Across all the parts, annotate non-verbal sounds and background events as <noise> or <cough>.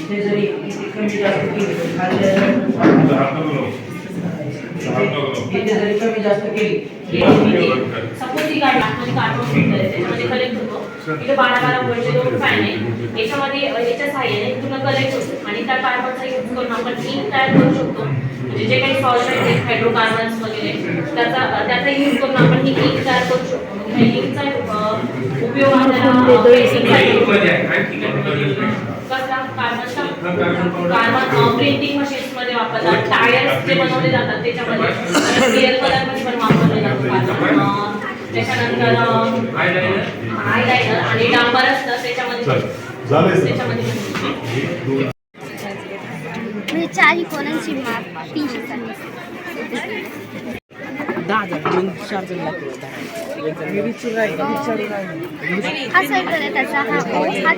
इथे जरी किती कमी जास्त केली तर खाली हात नको लावू. हात नको लावू. इथे जरी कमी जास्त केली ही आहे इथे बारा बारा वोल्टचे दोन फॅन आहे याच्यामध्ये याच्या सहाय्याने पूर्ण कलेक्ट होतो आणि त्या कार्बनचा यूज करून आपण इंक तयार करू शकतो म्हणजे जे काही सॉल्वेंट आहेत हायड्रोकार्बन्स वगैरे त्याचा त्याचा यूज करून आपण ही इंक तयार करू शकतो म्हणजे इंकचा उपयोग कार्बन प्रिंटिंग मशीन्समध्ये वापरतात टायर्स जे बनवले जातात त्याच्यामध्ये रिअल पण वापरले जातात त्याच्यानंतर आयलाइनर आणि डांबर असतं त्याच्यामध्ये. म्हणजे चारही कोणांची माप तीनशे चाळीस दहा हजार दोन चार जण हा सर्कल आहे त्याचा. हा हा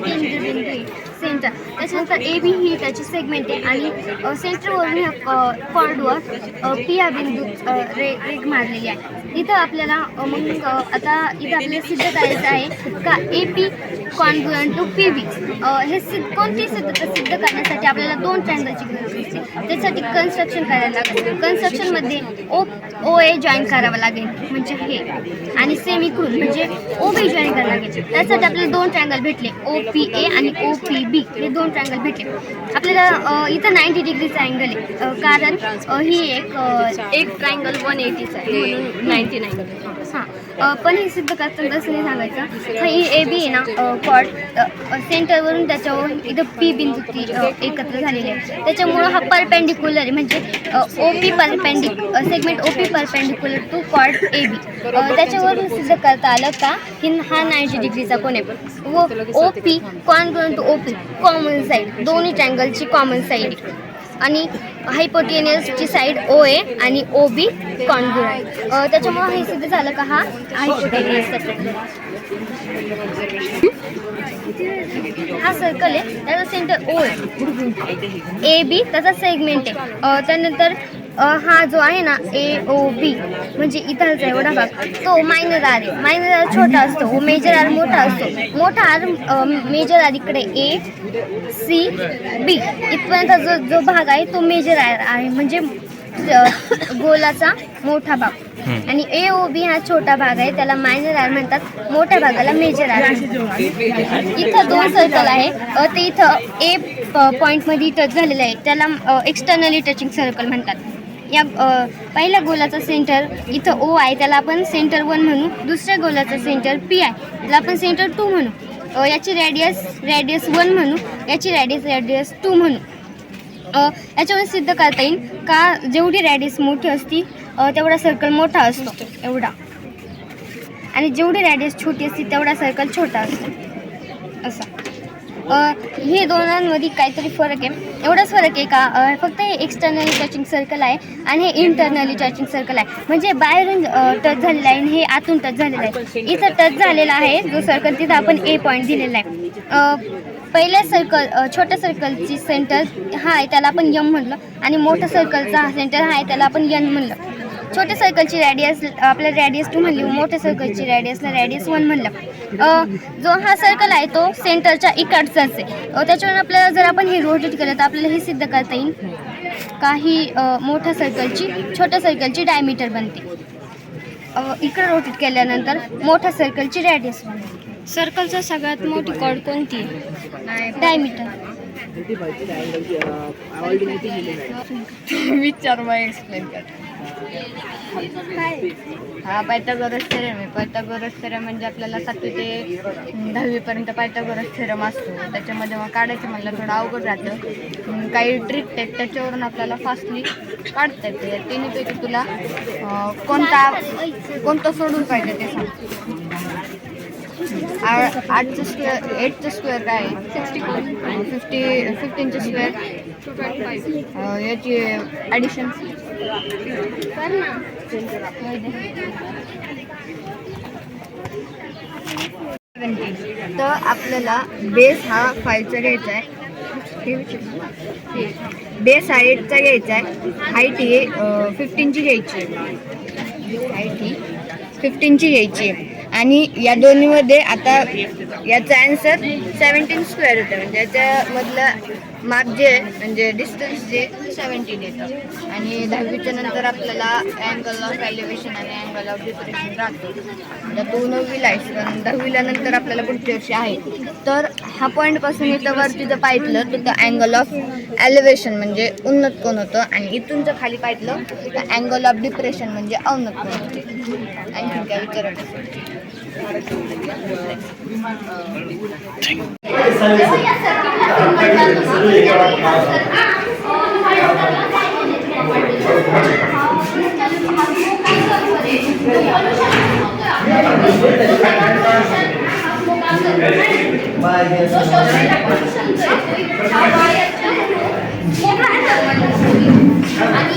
आहे. सेंटर त्याच्यानंतर ए बी ही त्याची सेगमेंट आहे. आणि सेंटरवरून ह्या कॉर्डवर पी हा बिंदू रेग मारलेली आहे. इथं आपल्याला मग आता इथं आपल्याला सिद्ध करायचं आहे. का A P congruent to P B हे सिद्ध कोणती सिद्धता सिद्ध करण्यासाठी आपल्याला दोन ट्रँगलची गरज असते. त्यासाठी कन्स्ट्रक्शन करायला लागेल कन्स्ट्रक्शनमध्ये ओ ओ ए जॉईन करावं लागेल म्हणजे हे. आणि सेमी क्रून म्हणजे ओ बी जॉईन करावं लागेल. त्यासाठी आपल्याला दोन ट्रँगल भेटले ओ पी ए आणि ओ पी बी हे दोन ट्रँगल भेटले. आपल्याला इथं नाईन्टी डिग्रीचा अँगल आहे. कारण ही एक एक ट्रँगल वन एटीचा आहे. म्हणून नाईन्टी नाईन हां. पण हे सिद्ध करताना तसं नाही सांगायचं. हा ही ए बी आहे ना कॉड सेंटरवरून त्याच्यावर इथं पी बिंदू ती एकत्र झालेली आहे. त्याच्यामुळं हा परपेंडिक्युलर आहे म्हणजे O P perpendicular segment O P perpendicular to cod A B त्याच्यावरून सिद्ध करता आलं का की हा नाईन्टी डिग्रीचा कोण आहे. व O P con to O P common side दोन्ही ट्रँगलची कॉमन साईड आणि हायपोटेनियसची साईड ओ ए आणि ओ बी कॉन्ग्रुअंट त्याच्यामुळे हे सिद्ध झालं का हा? हायपोटेनियसचा हा सर्कल आहे त्याचा सेंटर ओ ए बी त्याचा सेगमेंट आहे. त्यानंतर अ, हा जो आहे ना ए ओ बी म्हणजे इथलचा एवढा भाग तो मायनर आर आहे. मायनर आर छोटा असतो व मेजर आर मोठा असतो. मोठा आर मेजर आर इकडे ए सी बी इथपर्यंत जो जो भाग आहे तो मेजर आर आहे. म्हणजे गोलाचा मोठा भाग. आणि ए ओ बी हा छोटा भाग आहे त्याला मायनर आर म्हणतात. मोठ्या भागाला मेजर आर इथं दोन सर्कल आहे. ते इथं ए पॉईंटमध्ये टच झालेलं आहे. त्याला एक्सटर्नली टचिंग सर्कल म्हणतात. या पहिल्या गोलाचं सेंटर इथं ओ आहे. त्याला आपण सेंटर वन म्हणू. दुसऱ्या गोलाचं सेंटर पी आहे. त्याला आपण सेंटर टू म्हणू. याची रॅडियस रॅडियस वन म्हणू. याची रॅडियस रॅडियस टू म्हणू. याच्यावर सिद्ध करता येईल. का जेवढी रॅडियस मोठी असती तेवढा सर्कल मोठा असतो. एवढा. आणि जेवढी रॅडियस छोटी असते तेवढा सर्कल छोटा असतो. असा. हे दोनांमध्ये काहीतरी फरक आहे. एवढाच फरक आहे का? फक्त हे एक्सटर्नली टचिंग सर्कल आहे आणि हे इंटरनली टचिंग सर्कल आहे. म्हणजे बाहेरून टच झालेलं आहे आणि हे आतून टच झालेलं आहे. इथं टच झालेला आहे जो सर्कल तिथं आपण ए पॉईंट दिलेला आहे. पहिल्या सर्कल छोट्या सर्कलची सेंटर हा आहे त्याला आपण यम म्हणलं. आणि मोठ्या सर्कलचा हा सेंटर हा आहे त्याला आपण यन म्हणलं. छोट्या सर्कलची रॅडियस आपल्याला रॅडियस टू म्हणली मोठ्या सर्कलची रॅडियसला रॅडियस वन म्हणलं. जो हा सर्कल आहे तो सेंटरच्या इकडचाच आहे. अ, त्याच्यावरून आपल्याला जर आपण हे रोटेट केलं तर आपल्याला हे सिद्ध करता येईल. का ही अ, मोठ्या सर्कलची छोट्या सर्कलची डायमीटर बनते. इकडं रोटेट केल्यानंतर मोठ्या सर्कलची रॅडियस बनते. सर्कलचा सगळ्यात मोठी कॉड कोणती? डायमीटर विचार मग एक्सप्लेन कर. हा पायथागोरस थेरम आहे. पायथागोरस थेरम म्हणजे आपल्याला सातवी ते दहावीपर्यंत पायथागोरस थेरम असतो. त्याच्यामध्ये मग काढायचं म्हणलं थोडं अवघड राहतं. काही ट्रिक आहेत त्याच्यावरून आपल्याला फास्टली काढता येते. तिन्हीपैकी तुला कोणता कोणतं सोडून पाहिजे ते सांग. आठचं स्क्वेअर एटचं स्क्वेअर काय सिक्स्टी फोर फिफ्टी फिफ्टीनचं स्क्वेअर याची ॲडिशन तर आपल्याला बेस हा फाईव्हचा घ्यायचा आहे. बेस हा एटचा घ्यायचा आहे. हाईट ही फिफ्टीनची घ्यायची हाईट ही फिफ्टीनची घ्यायची आहे. आणि या दोन्हीमध्ये आता याचा आन्सर सेवन्टीन स्क्वेअर होतं. म्हणजे याच्यामधलं मार्क जे आहे, म्हणजे डिस्टन्स जे सेवन्टीन येतं. आणि दहावीच्या नंतर आपल्याला अँगल ऑफ एलिव्हेशन आणि अँगल ऑफ डिप्रेशन राहतो. आता तो नववीला आहे पण दहावीला नंतर आपल्याला पुढच्या वर्षी आहे. तर हा पॉईंटपासून इथं वरती जर पाहिलं तर अँगल ऑफ एलिव्हेशन म्हणजे उन्नत कोण होतं? आणि इथून जर खाली पाहिलं तर अँगल ऑफ डिप्रेशन म्हणजे अवनत कोण होते? आणखी काय आणि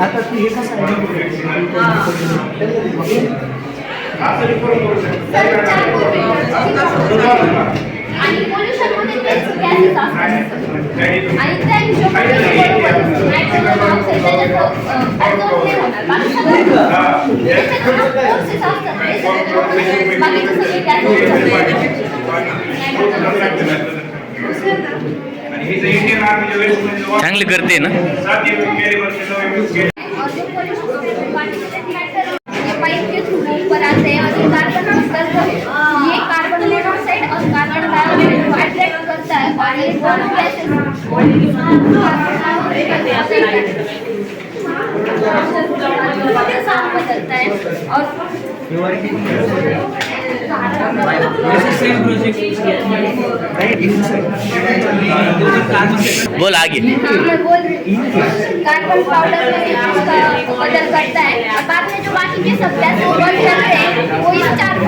आता ती हे कसं आणि तेच असतात. त्या हिशोबाने त्याच्यात, नाही होणार. असतात. ते सगळे बाकीचे सगळे. चांगली करते ना हैं, पाइप के थ्रू ऊपर आते हैं और ये कार्बन निकलता है ये कार्बन मोनोऑक्साइड और कार्बन डाइऑक्साइड को अट्रैक्ट करता है और ये दोनों गैसेस साथ बदलता है और सेम प्रोजेक्ट बोल आगे। हाँ, मैं बोल रही हूँ कार्बन पाउडर में उसका बदल करता है और बाद में जो बाकी के सब गैसेस बन जाते हैं वो इस चारकोल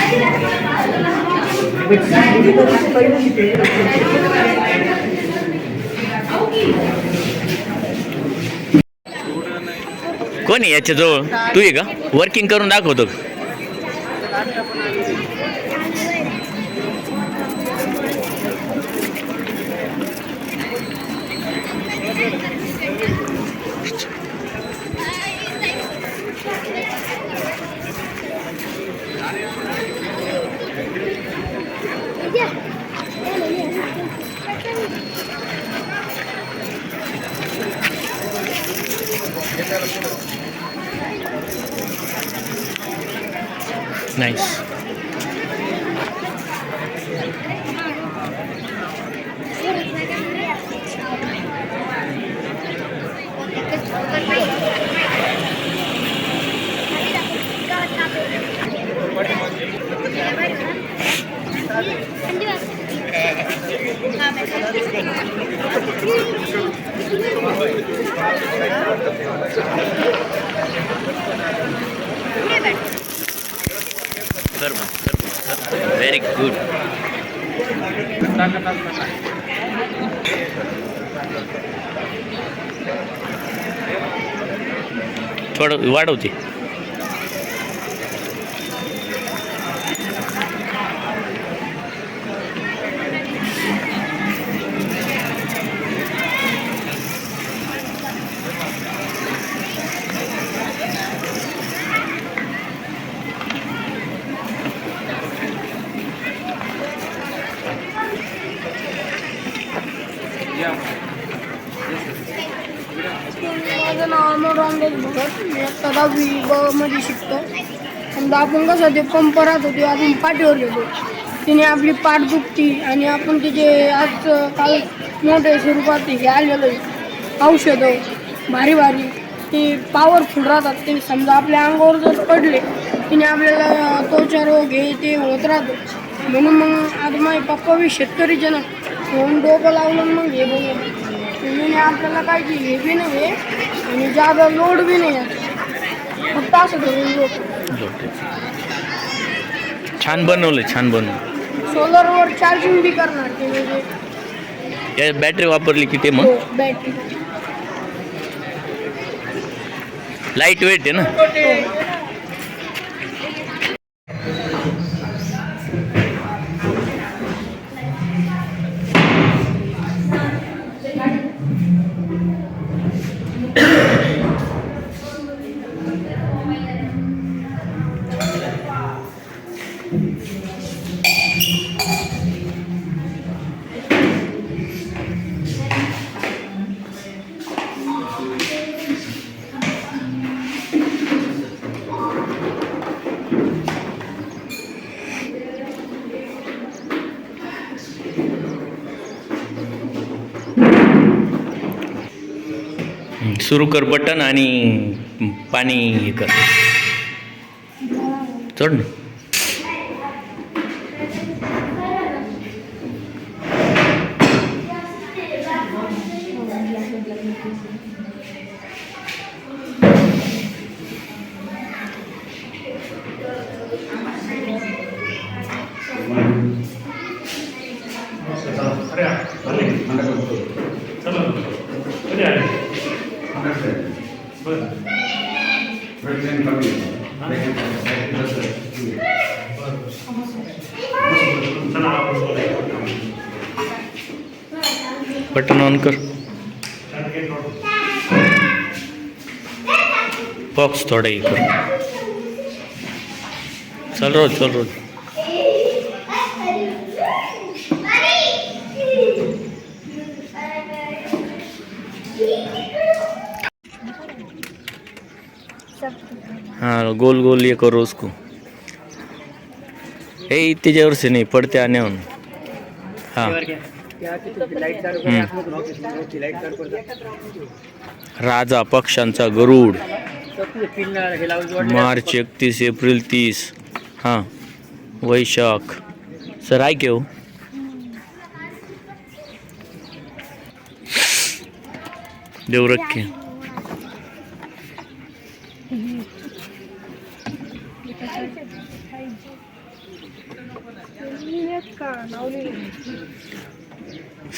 कोण आहे याच्याजवळ? तू आहे का? वर्किंग करून दाखवतो. का? थोडं वाढवते माझं नाव अमोल रामदास भगत मी आता गावामध्ये मध्ये शिकतो. समजा आपण कसं ते पंप राहत होते अजून पाठीवर घेतो. तिने आपली पाठ दुखती आणि आपण तिचे आज काल मोठे स्वरूपात हे आलेलं औषधं भारी भारी. ते पॉवरफुल राहतात. ते समजा आपल्या अंगावर जर पडले तिने आपल्याला त्वचा रोग हे ते होत राहतो. म्हणून मग आज माझे पप्पा बी शेतकरीचे ना म्हणून डोकं लावलं मग हे बघून. आपल्याला आपल्याला की हे बी नाही आणि जादा लोड बी नाही आहे. फक्त असं धरून लोड छान बनवलं छान बनवलं सोलरवर चार्जिंग बी करणार ते म्हणजे. या बॅटरी वापरली की ते मग? हो बॅटरी लाइट वेट आहे ना? सुरू कर बटन आणि पाणी हे कर चढ ना you. ऑन कर. बॉक्स थोडा कर. चल रोज चल रोज. हाँ गोल गोल ये करो उसको ए त्याच्यावर जोर से नाही पड़ते आणि हां. राजा पक्ष्यांचा गरुड. मार्च एकतीस एप्रिल तीस. हां. वैशाख. सर आहे की हो? देव रखे <laughs>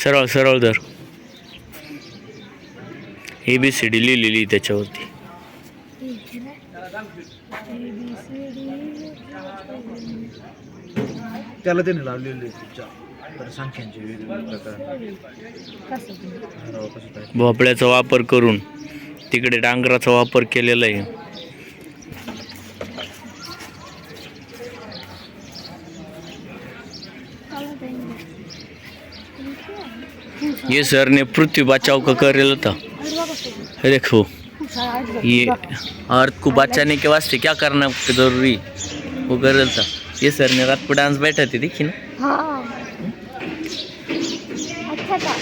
सरळ सरळ धर. ए बी सी डी लिहिलेली त्याच्यावरती. त्याला त्याने लावलेली भोपळ्याचा वापर करून तिकडे डांगराचा वापर केलेला आहे. ये सर ने पृथ्वी बचाव का करेला था। देखो ये अर्थ को बचाने के वास्ते क्या करना जरूरी? वो करेल था। ये सर ने रात को डांस बैठा थे देखी ना? हाँ अच्छा था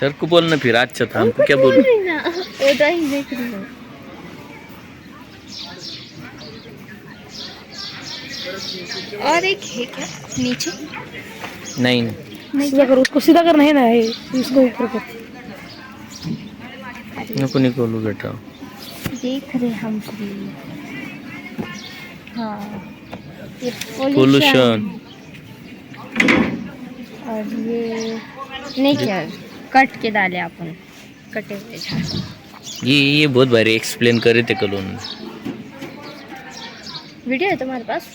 सर को बोलना फिर अच्छा था हमको क्या बोलूं और एक है क्या? नीचे? नहीं। सीधा कर उसको सीधा करना है ना ये इसको ऊपर कर नको निकोलू बेटा देख रहे हम हाँ. ये पोल्यूशन और ये नेचर कट के डाले अपन कटे हुए झाड़. ये ये बहुत भारी एक्सप्लेन करे थे कल वीडियो है तुम्हारे पास?